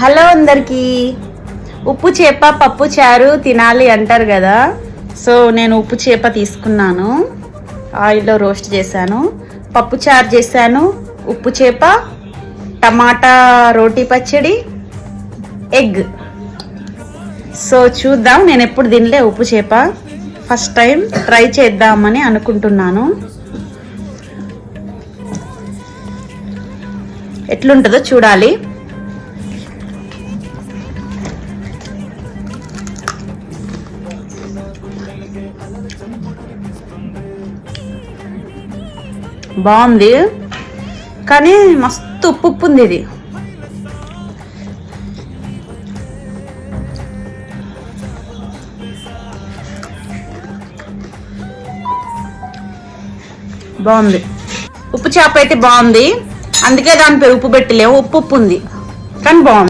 Hello అందరికీ. ఉప్పు చేప పప్పు చారు తినాలి అంటారు కదా. సో నేను ఉప్పు చేప తీసుకున్నాను. ఆయిల్లో రోస్ట్ చేశాను. పప్పు చారు చేశాను. ఉప్పు చేప టమాటా రోటీ పచ్చడి ఎగ్. సో చూద్దాం. నేను ఎప్పుడు తినలే ఉప్పు చేప. ఫస్ట్ టైం ట్రై చేద్దామని అనుకుంటున్నాను. ఎట్లుంటుందో చూడాలి. బాగుంది. కానీ మస్తు ఉప్పు ఉప్పు ఉంది ఇది. బాగుంది. ఉప్పు చేప అయితే బాగుంది. అందుకే దాని పేరు ఉప్పు పెట్టలేము ఉప్పు ఉప్పు ఉంది. కానీ బాగుంది.